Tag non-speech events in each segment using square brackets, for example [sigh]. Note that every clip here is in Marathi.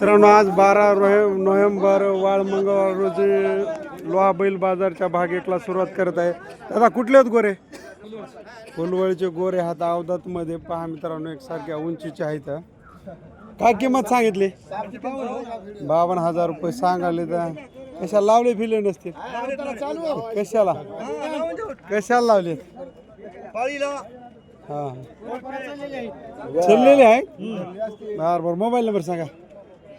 मित्रांनो आज बारा नोव्हेंबर वाळ मंगळवार रोजी लोहा बैल बाजारच्या भाग एकला सुरुवात करत आहे. दादा कुठले आहेत गोरे? फुलवळीचे गोरे हात अवधातमध्ये पहा मित्रांनो एकसारख्या उंचीचे आहेत. काय किंमत सांगितली? बावन्न हजार रुपये सांगाले तर. कशाला लावले फिरले नसते कशाला? कशाला लावले? हा. चाललेले आहे बरं बरं मोबाईल नंबर सांगा.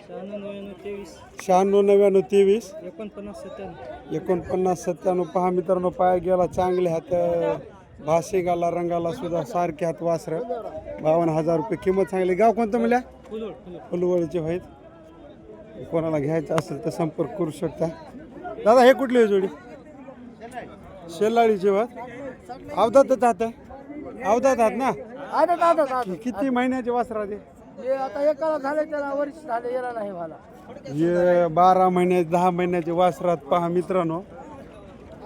शहाण्णव नव्याण्णव तेवीस. एकोणपन्नास सत्त्याण्णव. एकोणपन्नास सत्त्याण्णव. पहा मित्रांनो पाया गेला चांगले हात भाषेगाला रंगाला सुद्धा सारखे हात वासर. बावन्न हजार रुपये किंमत सांगली. गाव कोणतं म्हणल्या? फुलवळीचे आहेत कोणाला घ्यायचं असेल तर संपर्क करू शकता. दादा हे कुठली आहे जोडी? शेलाळीचे वात अवधातच हात अवधात हात ना? किती महिन्याचे वासरा ते? हे आता एकाला झाले त्याला वर्ष झाले याला नाही मला. हे बारा महिन्याचे दहा महिन्याचे वासरात पहा मित्रांनो.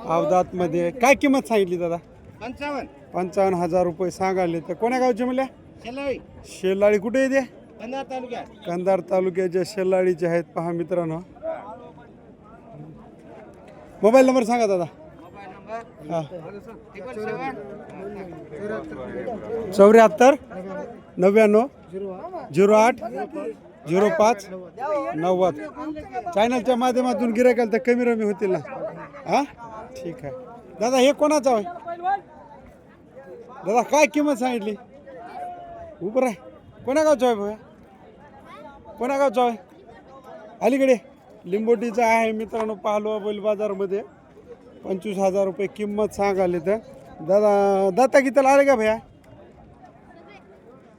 अवधात मध्ये काय किंमत सांगितली दादा? पंचावन्न. पंचावन्न हजार रुपये सांगाले तर कोण्या गावचे म्हणल्या? शेलावी शेलाळी कुठे येते कंधार तालुक्यात कंधार तालुक्याच्या शेलाळीचे आहेत पहा मित्रांनो. मोबाईल नंबर सांगा दादा. चौऱ्याहत्तर नव्याण्णव झिरो आठ झिरो पाच नव्वद. चॅनलच्या माध्यमातून गिरायकाल तर कमी रमी होतील ना? हा? ठीक आहे. दादा हे कोणाचं आहे? दादा काय किंमत सांगितली? उभं आहे कोण्या गावचं आहे भाऊ कोण्या गावचं आहे? अलीकडे. लिंबोटीचं आहे मित्रांनो पाहलो बैल बाजारमध्ये. पंचवीस हजार रुपये किंमत सांगाले तर दादा दाता कितीला आले का भैया?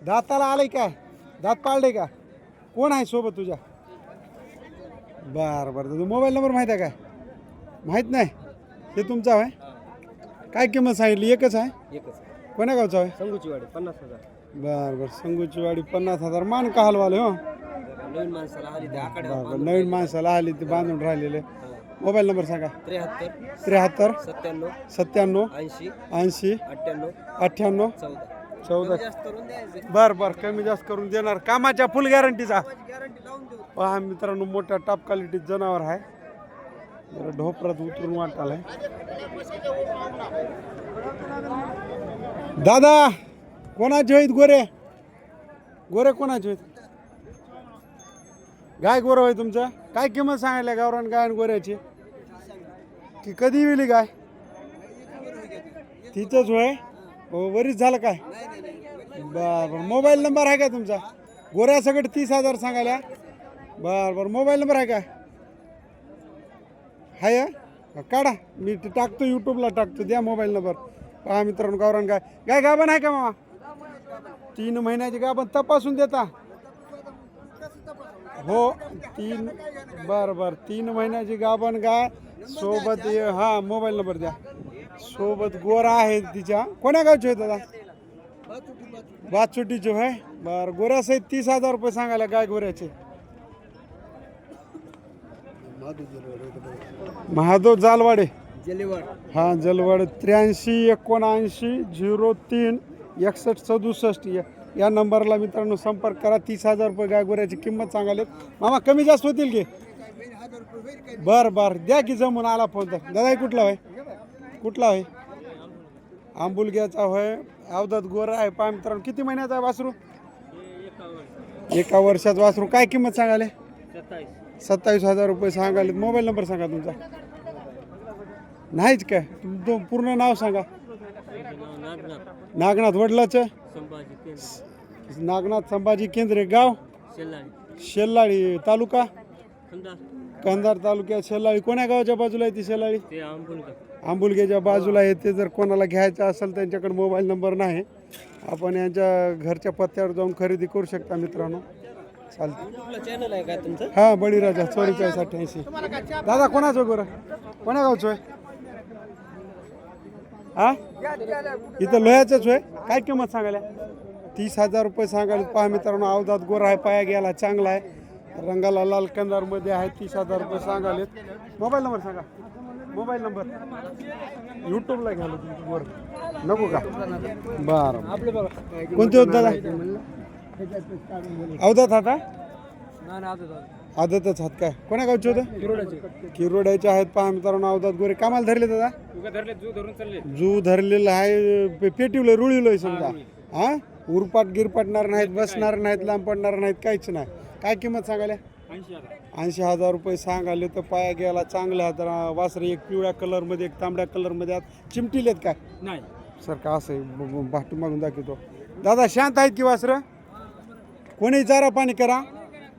दाताला आले का? दात पाळले का? कोण आहे सोबत तुझ्या? बरं बरं. तुझा मोबाईल नंबर माहीत आहे काय माहीत नाही? ते तुमचा आहे काय किंमत सांगितली? एकच आहे? कोण्या गावचा आहे संगूची वाडी पन्नास हजार. बरं बरं. संगूची वाडी पन्नास हजार. मान का हलवाले हो? नवीन माणसाला आली ते बांधून राहिलेले. मोबाईल नंबर सांगा. त्र्याहत्तर त्र्याहत्तर सत्त्याण्णव सत्त्याण्णव ऐंशी ऐंशी अठ्ठ्याण्णव अठ्ठ्याण्णव चौदा. चौदा. बरं बरं कमी जास्त करून देणार. कामाच्या फुल गॅरंटीचा पहा मित्रांनो मोठ्या टॉप क्वालिटीत जनावर आहे. जरा ढोपरात उतरून वाटालाय दादा कोणाचे आहेत गोरे? गोरे कोणाचे आहेत? गाय गोरं होय तुमचं? काय किंमत सांगायला गावरान गाय आणि गोऱ्याची? की कधी विली गाय? तिथंच होय? हो वरीच झालं काय? बर बर मोबाईल नंबर आहे का तुमचा? गोऱ्या सगळं तीस हजार सांगायला. बर बर मोबाईल नंबर आहे का? हाय काढा. मी ते टाकतो यूट्यूबला टाकतो. द्या मोबाईल नंबर. पहा मित्रांनो गावरान गाय. गाय गाबण आहे का मामा? तीन महिन्याची गाबण तपासून देता. हो तीन बर बर. तीन महिन्याची गाभण गाय सोबत ये- हा मोबाईल नंबर द्या. सोबत गोरा आहे तिच्या. कोण्या गावची होय दादा? बाचुटीचे भाय बर गोऱ्यासहित तीस हजार रुपये सांगायला गाय गोऱ्याचे? महादेव जालवाडे. हा जलवाड त्र्याऐंशी एकोणऐंशी झिरो तीन एकसष्ट सदुसष्ट या नंबरला मित्रांनो संपर्क करा. तीस हजार रुपये गाय गोऱ्याची किंमत सांगाले मामा कमी जास्त होतील की? बर बर. द्या की जमून आला फोन तर. दादाही कुठला होय? कुठला होय? आंबुलग्याचा होय. अवधत गोरा आहे. पहा मित्रांनो किती महिन्याचा आहे वासरू? एका वर्षात वासरू. काय किंमत सांगाले सत्तावीस. सत्तावीस हजार रुपये सांगाले मोबाईल नंबर सांगा तुमचा. नाहीच काय? तुमचं पूर्ण नाव सांगा. नागनाथ वडिलाचं. नागनाथ संभाजी केंद्रे गाव. शेल्लाळी तालुका. कंधार तालुक्यात शेल्लाळी कोण्या गावाच्या बाजूला आहे ती शेल्लाळी? आंबुलगेच्या बाजूला आहे. ते जर कोणाला घ्यायचं असेल त्यांच्याकडे मोबाईल नंबर नाही. आपण यांच्या घरच्या पत्त्यावर जाऊन खरेदी करू शकता मित्रांनो. चालतं हा बळीराजा चौवेचाळीस अठ्ठ्याऐंशी. दादा कोणाचं गोरं कोणा गावचं आहे? हा? इथं लोह्याचंच होय? काय किंमत सांगायला? तीस हजार रुपये सांगायला पहा मित्रांनो अवधात गोरा आहे पाया गेला चांगला आहे. रंगाला लाल कंदारमध्ये आहे तीस हजार रुपये सांगालेत मोबाईल नंबर सांगा. Mobile number. यूट्यूबला घ्याल तुम्ही गोर नको का? बरं. आपलं बघा कोणते होत दादा अवधात आता? आदतच हात काय? कोणा गावचे होतं? किरोड्याचे आहेत पहा मित्रांनो अवधात गोरे. कामाला धरले दादा जू धरलेलं आहे पेटिवलं रुळीलं समजा. हा उरपाट गिरपाटणार नाहीत बसणार नाहीत लांब पडणार नाहीत काहीच नाही. काय किंमत सांगायला? ऐंशी हजार. रुपये सांगाले तर पाया गेला चांगल्या तर वासरे एक पिवळ्या कलरमध्ये एक तांबड्या कलरमध्ये आत चिमटीलेत काय? नाही. सर का असं आहे? भाटी मागून दाखवतो. दादा शांत आहेत की वासरं? कोणी चारा पाणी करा?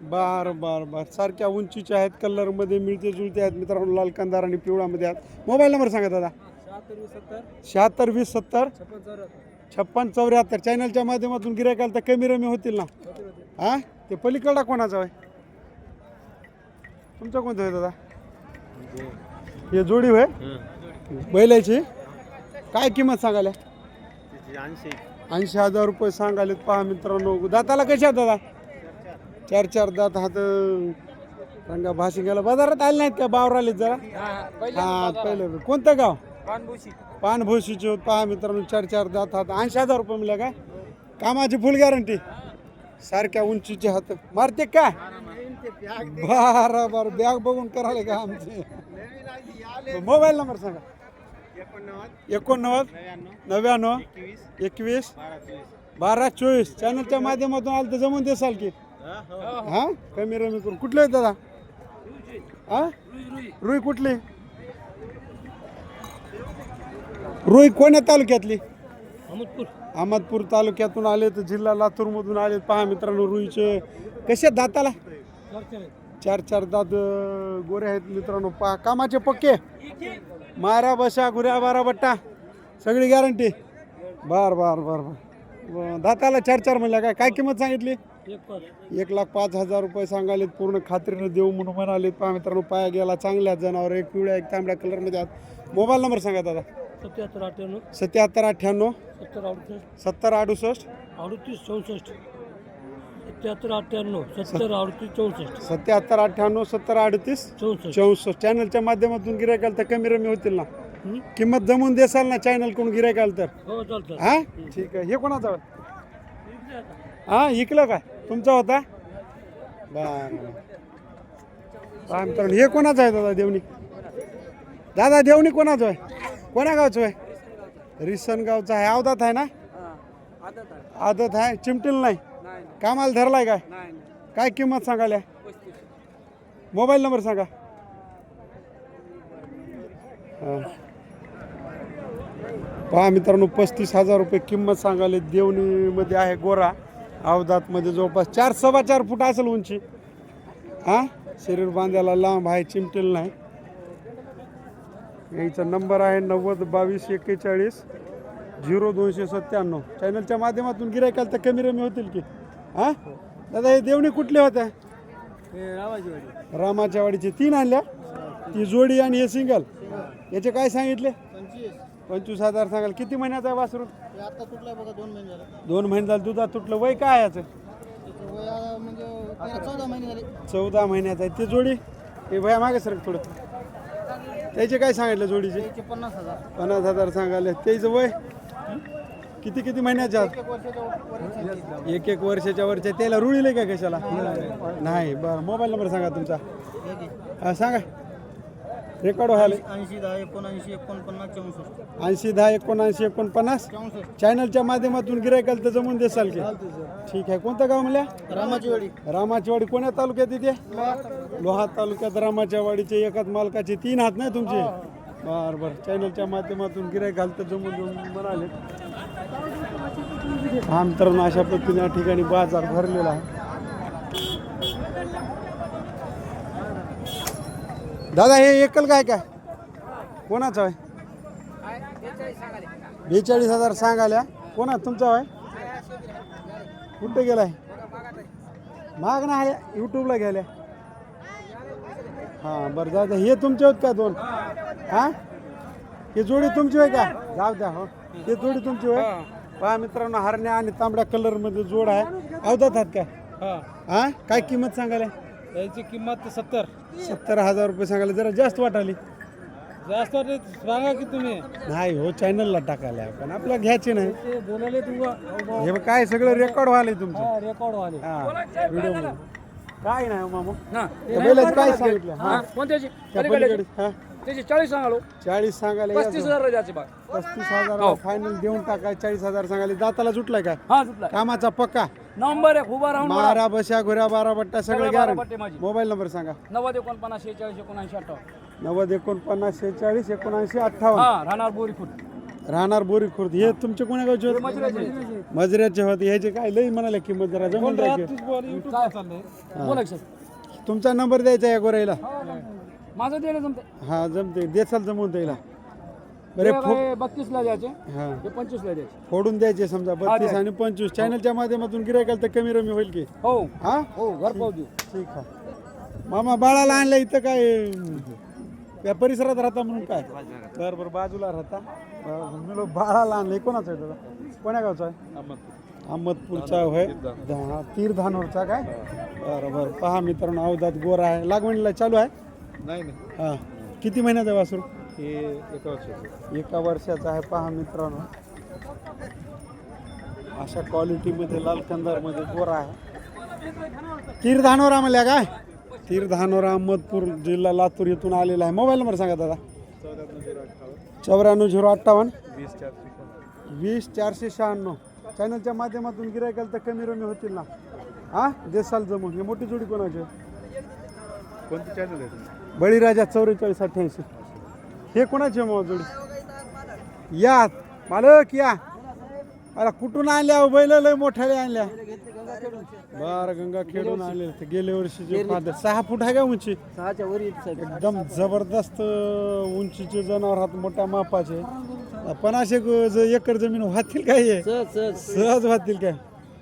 बर बर बर. सारख्या उंचीच्या आहेत कलरमध्ये मिळते जुळते आहेत. मित्रांनो लाल कंदार आणि पिवळामध्ये आहेत. मोबाईल नंबर सांगा दादा. शहात्तर वीस सत्तर. छप्पन चौऱ्याहत्तर. चॅनलच्या माध्यमातून गिरायकाल तर कमी रमी होतील ना? हा? ते पलीकडला कोणाचा आहे? तुमचं कोणतं आहे दादा? हे जोडी होय? बैलाची? काय किंमत सांगायला? ऐंशी. हजार रुपये सांगालेत पहा मित्रांनो. दाताला कशा आहेत दादा? चार चार दात हात रंगा भाशिंगाला बाजारात आले नाहीत का बावर आलेत जरा? हा पहिलं कोणतं गाव? पानभोशीचे पहा मित्रांनो चार चार दात हात. ऐंशी हजार रुपये मिळाल्या काय? कामाची फुल गॅरंटी. सारख्या उंचीचे हात. मारते काय बारा बार. बॅग बघून कराले का आमचे? मोबाईल नंबर सांगा. एकोणनव्वद नव्याण्णव एकवीस बारा चोवीस. चॅनलच्या माध्यमातून आलं तर जमून देसाल की. हा? कमी रमी करून. कुठले आहेत दादा? हा? रुई कुठली? रुई कोण्या तालुक्यातली? अहमदपूर अहमदपूर तालुक्यातून आले तर जिल्हा लातूरमधून आले. पहा मित्रांनो रुईचे कसे आहेत दाताला? चार चार दात गोरे आहेत मित्रांनो. पहा कामाचे पक्के? मारा बशा गुऱ्या बारा बट्टा. सगळी गॅरंटी बर बर बर बर. दाताला चार चार म्हणल्या काय? काय किंमत सांगितली? एक लाख पाच हजार रुपये सांगालेत पूर्ण खात्रीनं देऊ म्हणून म्हणालेत. पहा मित्रांनो पाया गेला चांगल्या जनावर एक पिवळ्या एक तांबड्या कलरमध्ये आहेत. मोबाईल नंबर सांगा दादा. सत्याहत्तर अठ्ठ्याण्णव. सत्याहत्तर अठ्ठ्याण्णव. सत्तर अडुसष्ट. सत्तर अडुसष्ट. अडतीस चौसष्ट. सत्याहत्तर अठ्ठ्याण्णव. सत्तर अडतीस चौसष्ट. सत्याहत्तर अठ्ठ्याण्णव सत्तर अडतीस चौसष्ट. चौसष्ट. चॅनलच्या माध्यमातून गिरायकाल तर कमी रमी होतील ना? किंमत जमून देसाल ना चॅनल कोण गिरायकाल तर? हो चालतं. हा? ठीक आहे. हे कोणाचा? हा इकलं काय? तुमचा होता? बर. मित्रांनो हे कोणाचं आहे दादा देवणी? दादा देवणी कोणाचं आहे? कोणा गावचं आहे? रिसन गावचं आहे. अवधात आहे ना? आदत आहे. चिमटील नाही? कामाला धरलाय काय? काय किंमत सांगायला? मोबाईल नंबर सांगा. पहा मित्रांनो पस्तीस हजार रुपये किंमत सांगाले देवणीमध्ये आहे गोरा. अवधातमध्ये जवळपास चार सव्वा चार फूट असेल उंची. हा? शरीर बांधायला लांब आहे चिमटेल नाही. याचा नंबर आहे नव्वद बावीस एक्केचाळीस झिरो दोनशे सत्त्याण्णव. चॅनलच्या माध्यमातून गिरायकाल तर कमी रमी होतील की? हा? दादा हे देवणी कुठले होत्या? रामाच्या वाडीचे तीन आणल्या. ती जोडी आणि हे सिंगल याचे काय सांगितले? पंचवीस हजार सांगाल. किती महिन्याचा आहे वासरू? आता तुटलाय बघा दोन महिने झाले. दोन महिने झाले दुधात तुटलं. वय काय याचं? त्याचं वय म्हणजे तेरा चौदा महिने झाले. चौदा महिन्याचं आहे. ते जोडी? हे वया मागे सर थोडं. त्याचे काय सांगितलं जोडीचे? त्याचे पन्नास हजार. पन्नास हजार सांगाले त्याचं वय? किती किती महिन्याच्या? आत? एक वर्षाच्या एक एक वर्षाच्या वरच्या. त्याला रुळीले का कशाला? नाही बरं मोबाईल नंबर सांगा तुमचा. हा सांगा. रेकॉर्ड व्हायला. ऐंशी दहा एकोणऐंशी एकोणपन्नास चौसष्ट. ऐंशी दहा एकोणऐंशी एकोणपन्नास? चौसष्ट. चॅनलच्या माध्यमातून गिरायकाल तर जमून देसाल की? ठीक आहे. कोणतं गाव म्हणल्या? रामाची वाडी रामाची वाडी कोण्या तालुक्यात येते लोहा तालुक्यात. रामाच्या वाडीचे एकाच मालकाचे तीन हात नाही तुमचे? बर बर. चॅनलच्या माध्यमातून गिरायक घालतं जमून जमून म्हणाले. हा मित्रांनो अशा पद्धतीने या ठिकाणी बाजार भरलेला आहे. दादा हे एकल काय काय? कोणाचं आहे? बेचाळीस हजार सांगाल्या कोणा तुमचा आहे? कुठे गेलाय? माग ना आल्या यूट्यूबला गेल्या. हां बरं जाऊ द्या हे तुमचे आहेत का दोन? हां? हे जोडी तुमची होय का? जाऊ द्या हो. हे जोडी तुमची होय? पहा मित्रांनो हरण्या आणि तांबड्या कलरमध्ये जोड आहे. अवधात आहात का हां? काय किंमत सांगायला? याची किंमत सत्तर. सत्तर हजार रुपये सांगायला जरा जास्त वाटाली. जास्त सांगा की तुम्ही. नाही हो चॅनलला टाकायला पण आपल्याला घ्यायचे नाही. ते बोलायले तुम्हाला हे बघ काय सगळं रेकॉर्ड व्हायला तुमचं. रेकॉर्ड वाले. हां व्हिडिओ काय नाही मामा. ना त्या बैलाचं काय सांगितलं? हा. कोणत्याची? त्या पलीकडे. हा. त्याची चाळीस सांगालो. चाळीस सांगायला पस्तीस हजार द्यायचे पस्तीस हजार फायनल देऊन टाकाय चाळीस हजार सांगायला. दाताला जुटलाय काय हा सुटला कामाचा पक्का. नंबर एक उभा राहून मारा बशा घुऱ्या बारा बट्टा सगळं बारा बट्टे माझी. मोबाईल नंबर सांगा. नव्वद एकोणपन्नास शेहेचाळीस एकोणऐंशी अठ्ठावन्न. नव्वद एकोणपन्नास शेहेचाळीस एकोणऐंशी अठ्ठावन्न. हा राहणार बोरी फुट राहणार बोरी खुर्द हे तुमचे कोण्या गावचे होते मजऱ्याचे होते. ह्याचे काय लई म्हणाले किंमत जरा जमून राहायचे बोला? की तुमचा नंबर द्यायचा या गोराईला माझं दिलं जमते हा जमते देसाल जमून द्यायला. बरे फो बत्तीस ला द्यायचे. हा. पंचवीस ला द्यायचे. फोडून द्यायचे समजा बत्तीस आणि पंचवीस. चॅनलच्या माध्यमातून गिरायकाल तर कमी रमी होईल की? हो. हा? हो घर पाहू देऊ. ठीक आहे. मामा बाळाला आणलं इथं काय? या परिसरात राहता म्हणून काय? बरं बरं बाजूला राहता. बरं, मी लोक बाळाला आणलं. कोणाचं आहे दादा कोण्या गावचा आहे? अहमदपूरचा होय तीर धानोरचा काय? बरं बरं. पहा मित्रांनो अवधात गोरा आहे. लागवणीला चालू आहे. नाही नाही. हा. किती महिन्याचा आहे वासरू? हे एका वर्षाचं. एका वर्षाचा आहे पहा मित्रांनो. अशा क्वालिटीमध्ये लाल कंदारमध्ये गोरा आहे. तीर धानोरा म्हणल्या काय? तीर धानोरा अहमदपूर जिल्हा लातूर इथून आलेला आहे. मोबाईल नंबर सांगा दादा. चौऱ्याण्णव झिरो अठ्ठावन्न. वीस चारशे वीस चारशे शहाण्णव. चॅनलच्या माध्यमातून गिरायकाल तर कमी रमी होतील ना? हा? देसाल जमून. हे मोठी जोडी कोणाची? आहे? कोणती चॅनल आहे? तुमचं बळीराजा चौवेचाळीस अठ्ठ्याऐंशी. हे कोणाचे जोडी या मालक या. अरे कुठून आणल्या हो? बैल लय मोठ्याले आणल्या. बर गंगा खेळून आणले ते गेल्या वर्षीचे फादर. सहा फूट आहे का उंची? सहाच्या वर येत साहेब. एकदम जबरदस्त उंचीचे जनावर हात मोठ्या मापाचे. ग- ज- एकर जमीन वाहतील काय हे? सहज सहज. सहज वाहतील काय?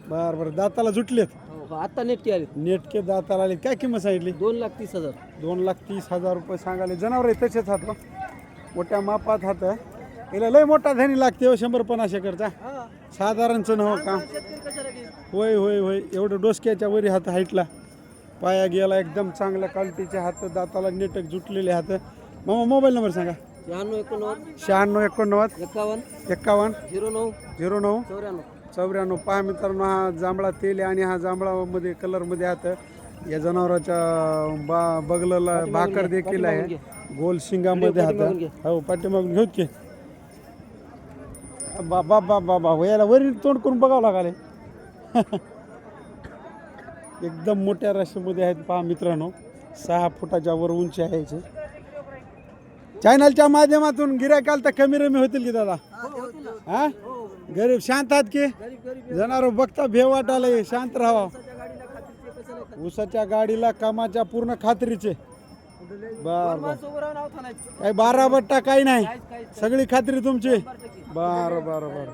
बर बर. दाताला जुटलेत. आता नेटके आले नेटके दाताला आले. काय किंमत सांगितली? दोन लाख तीस हजार. दोन लाख तीस हजार रुपये सांगाले जनावर आहे तसेच हात बघ. मोठ्या मापात हात आहे. याला लय मोठा धनी लागते हो शंभर पन्नास एकरचा साधारणचं नव काम होय होय होय. एवढं डोसक्याच्या वरी हात हाईटला. पाया गेला एकदम चांगल्या क्वालिटीचे हात दाताला नेटक जुटलेले हात. मामा मोबाईल नंबर सांगा. शहाण्णव एकोणनव्वद. शहाण्णव एकोणनव्वद. एकावन्न. एक्कावन्न झिरो नऊ. झिरो नऊ. चौऱ्याण्णव. चौऱ्याण्णव. पहा मित्रांनो हा जांभळा तेल आहे आणि हा जांभळामध्ये कलरमध्ये हात या जनावराच्या बा बगलाला भाकर देखील आहे. गोल शिंगामध्ये हात हो पाठीमागून घेऊत की. बाबा बाबा बाबा हो याला वरील तोंड करून बघावं लागाले. [laughs] एकदम मोठ्या राशीमध्ये आहेत पहा मित्रांनो. सहा फुटाच्या वर उंची आहे याची. चॅनलच्या माध्यमातून गिरायकाल तर कमी रमी होतील की दादा? हा? गरीब शांत आहात की? जनावर बघता भे वाटायला शांत राहावा. ऊसाच्या गाडीला कामाच्या पूर्ण खात्रीचे. बर बर. काही बारा बट्टा काही नाही. सगळी खात्री तुमची. बर बर बर.